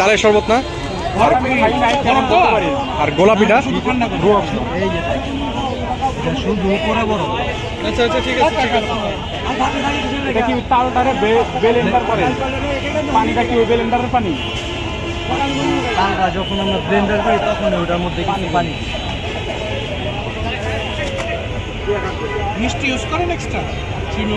তালের শরবত না? আর গোলাপিটা? আচ্ছা আচ্ছা ঠিক আছে ঠিক আছে এটা কি তালটারে বেলেন্ডার করে পানিটা কি ওই বেলেন্ডারের পানি? যখন আমরা ব্লেন্ডার করি তখন ওটার মধ্যে কিছু পানি মিষ্টি ইউজ করেন এক্সট্রা চিনি?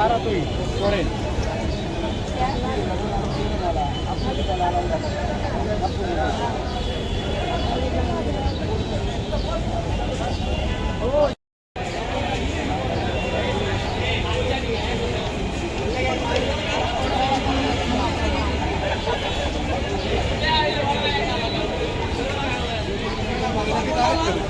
না আপনি আমি পরে নিতে আমি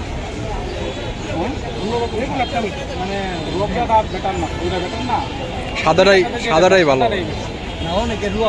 মানে রোগটা বেটার না ওইটা বেটার না। সাদাটাই সাদাটাই ভালো। না অনেকে তো